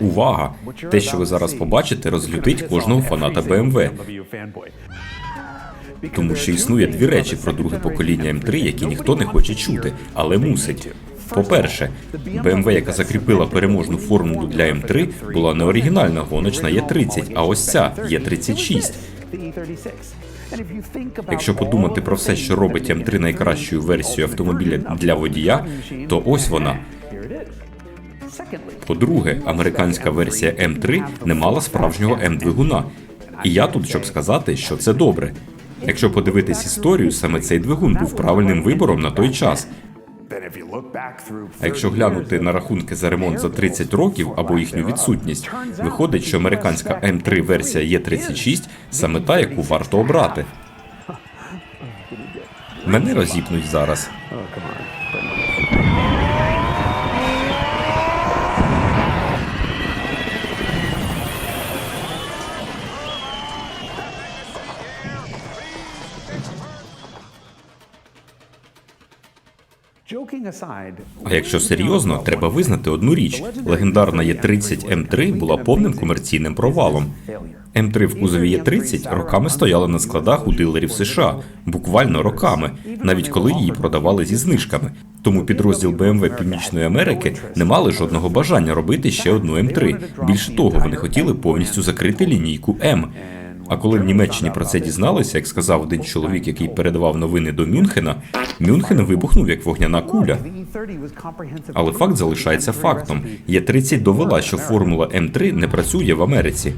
Увага! Те, що ви зараз побачите, розлютить кожного фаната BMW. Тому що існує дві речі про друге покоління М3, які ніхто не хоче чути, але мусить. По-перше, BMW, яка закріпила переможну формулу для М3, була не оригінальна гоночна Є30, а ось ця Є36. Якщо подумати про все, що робить М3 найкращою версією автомобіля для водія, то ось вона. По-друге, американська версія М3 не мала справжнього М-двигуна. І я тут, щоб сказати, що це добре. Якщо подивитись історію, саме цей двигун був правильним вибором на той час. А якщо глянути на рахунки за ремонт за 30 років або їхню відсутність, виходить, що американська М3 версія Є36 саме та, яку варто обрати. Мене розіпнуть зараз. А якщо серйозно, треба визнати одну річ: легендарна Є30 М3 була повним комерційним провалом. М3 в кузові Є30 роками стояла на складах у дилерів США, буквально роками, навіть коли її продавали зі знижками. Тому підрозділ BMW Північної Америки не мали жодного бажання робити ще одну М3. Більше того, вони хотіли повністю закрити лінійку М. А коли в Німеччині про це дізналися, як сказав один чоловік, який передавав новини до Мюнхена, Мюнхен вибухнув як вогняна куля. Але факт залишається фактом. Є30 довела, що формула М3 не працює в Америці.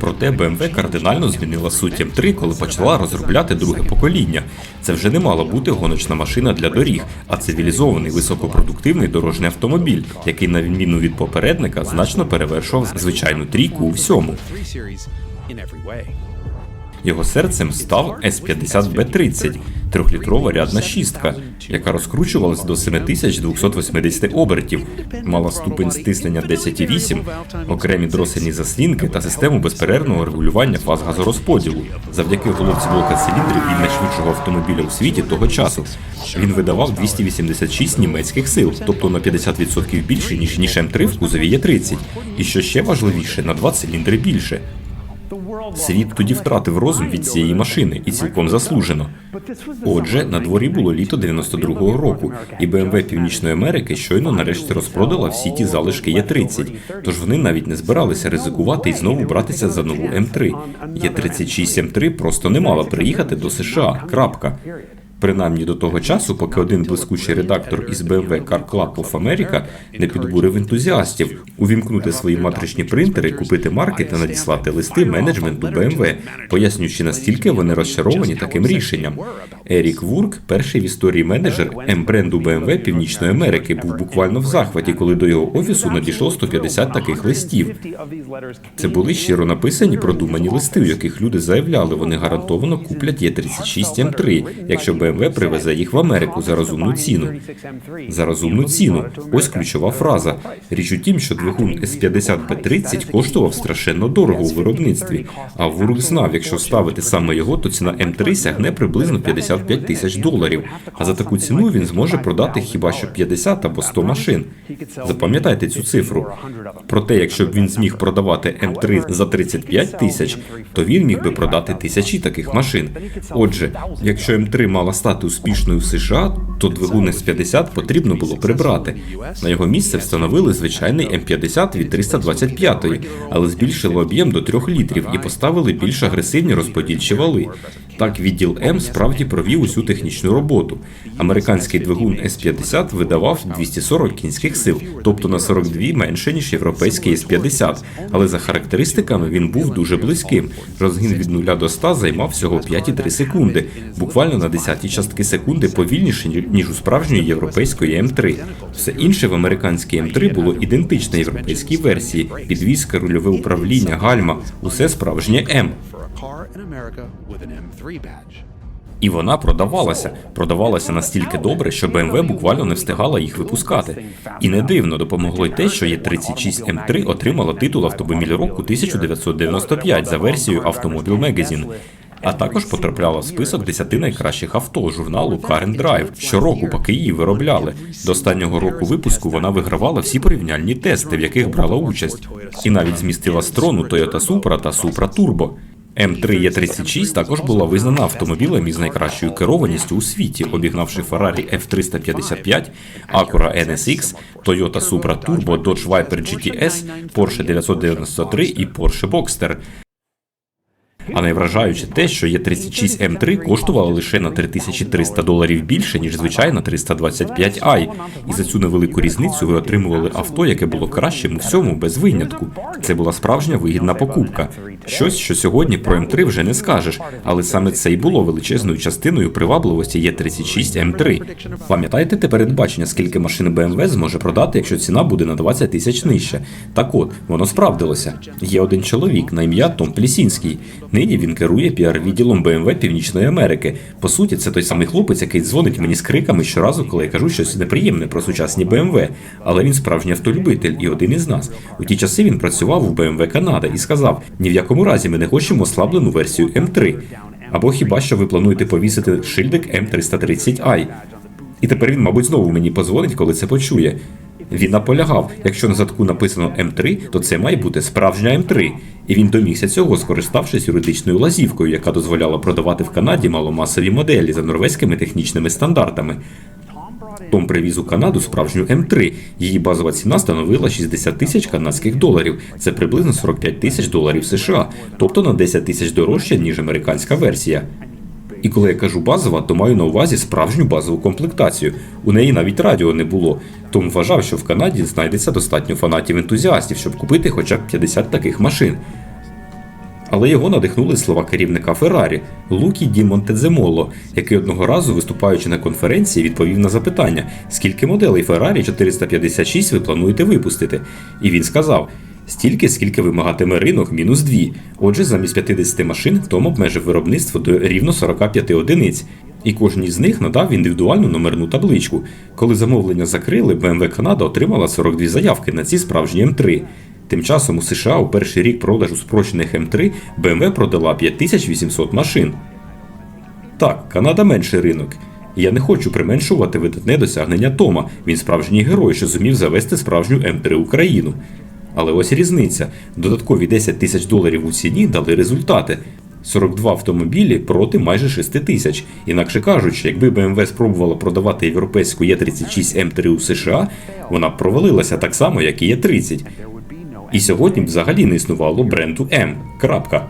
Проте BMW кардинально змінила суть М3, коли почала розробляти друге покоління. Це вже не мала бути гоночна машина для доріг, а цивілізований високопродуктивний дорожній автомобіль, який, на відміну від попередника, значно перевершував звичайну трійку у всьому. Його серцем став S50B30, трьохлітрова рядна шістка, яка розкручувалась до 7280 обертів, мала ступень стиснення 10,8, окремі дросельні заслінки та систему безперервного регулювання фаз газорозподілу. Завдяки головці блока циліндрів він найшвидшого автомобіля у світі того часу. Він видавав 286 німецьких сил, тобто на 50% більше ніж ніж М3 в кузові Є30. І що ще важливіше, на 2 циліндри більше. Світ тоді втратив розум від цієї машини і цілком заслужено. Отже, на дворі було літо 92-го року, і BMW Північної Америки щойно нарешті розпродала всі ті залишки Є30, тож вони навіть не збиралися ризикувати і знову братися за нову М3. Є36 М3 просто не мала приїхати до США. Крапка. Принаймні до того часу, поки один блискучий редактор із BMW Car Club of America не підбурив ентузіастів увімкнути свої матричні принтери, купити марки та надіслати листи менеджменту BMW, пояснюючи настільки вони розчаровані таким рішенням. Ерік Вурк, перший в історії менеджер М-бренду BMW Північної Америки, був буквально в захваті, коли до його офісу надійшло 150 таких листів. Це були щиро написані продумані листи, у яких люди заявляли, вони гарантовано куплять Є36 М3, якщо BMW привезе їх в Америку за розумну ціну. За розумну ціну. Ось ключова фраза. Річ у тім, що двигун S50B30 коштував страшенно дорого у виробництві. А Вурк знав, якщо ставити саме його, то ціна М3 сягне приблизно 55 тисяч доларів. А за таку ціну він зможе продати хіба що 50 або 100 машин. Запам'ятайте цю цифру. Проте, якщо б він зміг продавати М3 за 35 тисяч, то він міг би продати тисячі таких машин. Отже, якщо М3 мала стати успішною в США, то двигун С-50 потрібно було прибрати. На його місце встановили звичайний М50 від 325-ї, але збільшили об'єм до 3 літрів і поставили більш агресивні розподільчі вали. Так, відділ М справді провів усю технічну роботу. Американський двигун С-50 видавав 240 кінських сил, тобто на 42 менше ніж європейський С-50, але за характеристиками він був дуже близьким. Розгін від 0 до 100 займав всього 5,3 секунди, буквально на десяті частки секунди повільніше ніж у справжньої європейської М3. Все інше в американській М3 було ідентичне європейській версії: підвізка, рульове управління, гальма, усе справжнє М. І вона продавалася, продавалася настільки добре, що BMW буквально не встигала їх випускати. І не дивно допомогло й те, що є 36 М3 отримала титул автомобіль року 1995 за версією Автомобіль Magazine. А також потрапляла в список 10 найкращих авто журналу Car Drive щороку, поки її виробляли. До останнього року випуску вона вигравала всі порівняльні тести, в яких брала участь, і навіть змістила з трону Toyota Supra та Supra Turbo. М3 Е36 також була визнана автомобілем із найкращою керованістю у світі, обігнавши Ferrari F355, Acura NSX, Toyota Supra Turbo, Dodge Viper GTS, Porsche 993 і Porsche Boxster. А найвражаюче те, що Є36 М3 коштувала лише на 3300 доларів більше, ніж звичайна 325i. І за цю невелику різницю ви отримували авто, яке було кращим у всьому без винятку. Це була справжня вигідна покупка. Щось, що сьогодні про М3 вже не скажеш, але саме це й було величезною частиною привабливості Є36 М3. Пам'ятаєте те передбачення, скільки машин BMW зможе продати, якщо ціна буде на 20 тисяч нижче? Так от, воно справдилося. Є один чоловік на ім'я Том Плісінський. Нині він керує піар-відділом BMW Північної Америки. По суті, це той самий хлопець, який дзвонить мені з криками щоразу, коли я кажу щось неприємне про сучасні BMW. Але він справжній автолюбитель і один із нас. У ті часи він працював у BMW Канада і сказав: ні в якому разі ми не хочемо ослаблену версію М3. Або хіба що ви плануєте повісити шильдик М330i. І тепер він, мабуть, знову мені позвонить, коли це почує. Він наполягав, якщо на задку написано М3, то це має бути справжня М3. І він домігся цього, скориставшись юридичною лазівкою, яка дозволяла продавати в Канаді маломасові моделі за норвезькими технічними стандартами. Том привіз у Канаду справжню М3. Її базова ціна становила 60 тисяч канадських доларів. Це приблизно 45 тисяч доларів США, тобто на 10 тисяч дорожче, ніж американська версія. І коли я кажу базова, то маю на увазі справжню базову комплектацію. У неї навіть радіо не було. Том вважав, що в Канаді знайдеться достатньо фанатів-ентузіастів, щоб купити хоча б 50 таких машин. Але його надихнули слова керівника Феррарі Лукі Ді Монтедземоло, який одного разу, виступаючи на конференції, відповів на запитання, скільки моделей Феррарі 456 ви плануєте випустити. І він сказав: стільки, скільки вимагатиме ринок, мінус дві. Отже, замість 50 машин Том обмежив виробництво до рівно 45 одиниць. І кожній з них надав індивідуальну номерну табличку. Коли замовлення закрили, BMW Канада отримала 42 заявки на ці справжні М3. Тим часом у США у перший рік продажу спрощених М3 BMW продала 5800 машин. Так, Канада менший ринок. Я не хочу применшувати видатне досягнення Тома. Він справжній герой, що зумів завести справжню М3 Україну. Але ось різниця: додаткові 10 тисяч доларів у ціні дали результати. 42 автомобілі проти майже 6 тисяч. Інакше кажучи, якби BMW спробувала продавати європейську Е36 М3 у США, вона б провалилася так само, як і Е30. І сьогодні б взагалі не існувало бренду М. Крапка.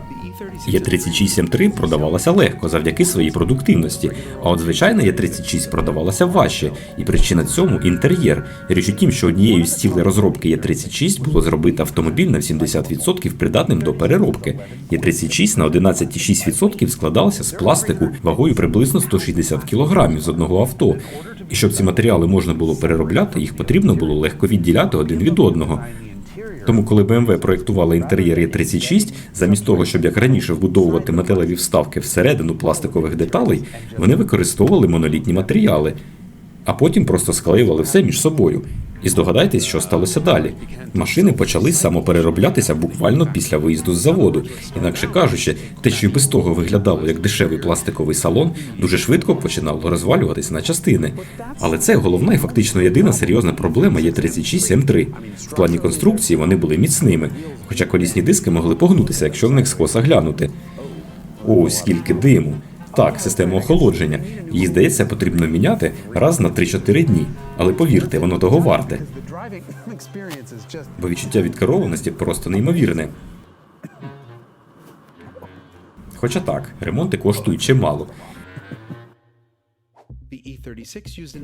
Є36 М3 продавалася легко завдяки своїй продуктивності, а от звичайна Є36 продавалася важче, і причина цьому інтер'єр. Річ у тім, що однією з цілей розробки Є36 було зробити автомобіль на 70% придатним до переробки. Є36 на 11,6% складалася з пластику вагою приблизно 160 кг з одного авто. І щоб ці матеріали можна було переробляти, їх потрібно було легко відділяти один від одного. Тому, коли BMW проєктувала інтер'єр Е36, замість того, щоб як раніше вбудовувати металеві вставки всередину пластикових деталей, вони використовували монолітні матеріали, а потім просто склеювали все між собою. І здогадайтесь, що сталося далі. Машини почали самоперероблятися буквально після виїзду з заводу. Інакше кажучи, те, що й без того виглядало як дешевий пластиковий салон, дуже швидко починало розвалюватися на частини. Але це головна і фактично єдина серйозна проблема є 36 М3. В плані конструкції вони були міцними, хоча колісні диски могли погнутися, якщо в них скоса глянути. Ось скільки диму. Так, систему охолодження. Її, здається, потрібно міняти раз на 3-4 дні. Але повірте, воно того варте, бо відчуття від керованості просто неймовірне. Хоча так, ремонти коштують чимало.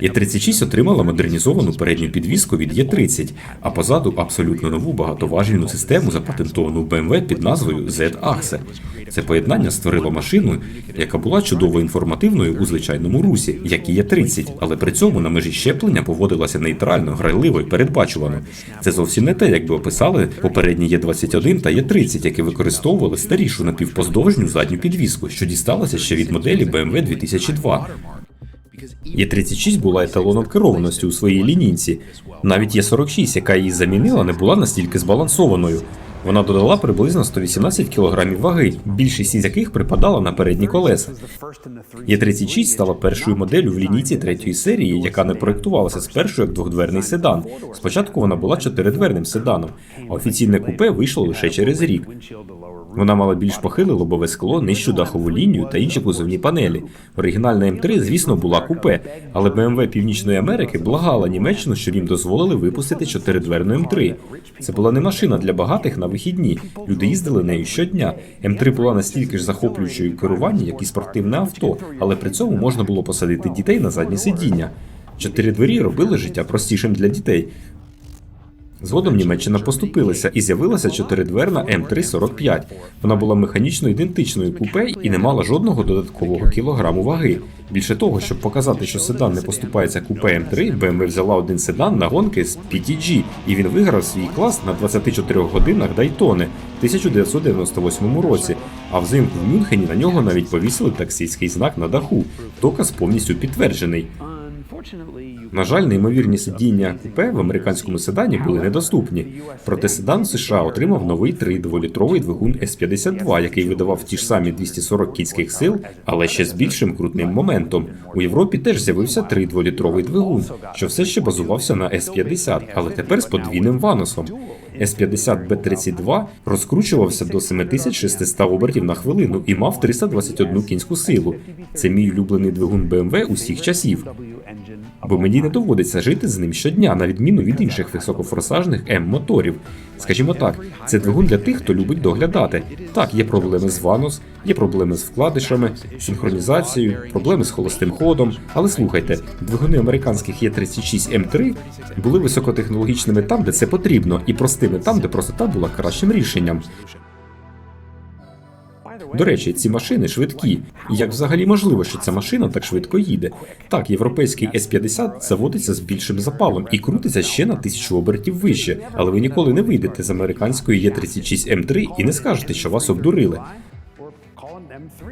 Є36 отримала модернізовану передню підвіску від Є30, а позаду абсолютно нову багатоважільну систему, запатентовану BMW під назвою Z-Axe. Це поєднання створило машину, яка була чудово інформативною у звичайному русі, як і Є30, але при цьому на межі щеплення поводилася нейтрально, грайливо і передбачувано. Це зовсім не те, як би описали попередні Є21 та Є30, які використовували старішу напівпоздовжню задню підвіску, що дісталася ще від моделі BMW 2002. Є36 була еталоном керованості у своїй лінійці. Навіть Є46, яка її замінила, не була настільки збалансованою. Вона додала приблизно 118 кг ваги, більшість із яких припадала на передні колеса. Є36 стала першою моделлю в лінійці третьої серії, яка не проєктувалася спершу як двохдверний седан. Спочатку вона була чотиридверним седаном, а офіційне купе вийшло лише через рік. Вона мала більш похиле лобове скло, нижчу дахову лінію та інші кузовні панелі. Оригінальна М3, звісно, була купе, але BMW Північної Америки благала Німеччину, щоб їм дозволили випустити чотиридверну М3. Це була не машина для багатих на вихідні. Люди їздили нею щодня. М3 була настільки ж захоплюючою в керуванні, як і спортивне авто, але при цьому можна було посадити дітей на заднє сидіння. Чотири двері робили життя простішим для дітей. Згодом Німеччина поступилася і з'явилася чотиридверна М345. Вона була механічно ідентичною купе і не мала жодного додаткового кілограму ваги. Більше того, щоб показати, що седан не поступається купе М3, BMW взяла один седан на гонки з PTG, і він виграв свій клас на 24 годинах Дайтони в 1998 році. А взимку в Мюнхені на нього навіть повісили таксійський знак на даху. Доказ повністю підтверджений. На жаль, неймовірні сидіння купе в американському седані були недоступні. Проте седан США отримав новий 3,2-літровий двигун S52, який видавав ті ж самі 240 кінських сил, але ще з більшим крутним моментом. У Європі теж з'явився 3,2-літровий двигун, що все ще базувався на S50, але тепер з подвійним ванусом. S50B32 розкручувався до 7600 обертів на хвилину і мав 321 кінську силу. Це мій улюблений двигун BMW усіх часів. Бо мені не доводиться жити з ним щодня, на відміну від інших високофорсажних М-моторів. Скажімо так, це двигун для тих, хто любить доглядати. Так, є проблеми з ванус, є проблеми з вкладишами, синхронізацією, проблеми з холостим ходом. Але слухайте, двигуни американських Є36 М3 були високотехнологічними там, де це потрібно, і простими там, де простота була кращим рішенням. До речі, ці машини швидкі. І як взагалі можливо, що ця машина так швидко їде? Так, європейський С-50 заводиться з більшим запалом і крутиться ще на тисячу обертів вище, але ви ніколи не вийдете з американської Є36 М3 і не скажете, що вас обдурили.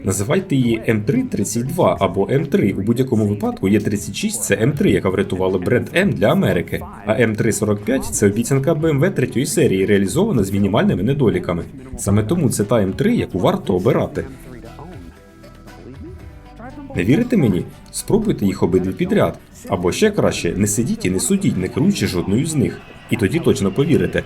Називайте її М332 або М3. У будь-якому випадку Є36 це М3, яка врятувала бренд М для Америки. А М345 це обіцянка BMW третьої серії, реалізована з мінімальними недоліками. Саме тому це та М3, яку варто обирати. Не вірите мені? Спробуйте їх обидві підряд. Або ще краще, не сидіть і не судіть, не керуючи жодною з них. І тоді точно повірите.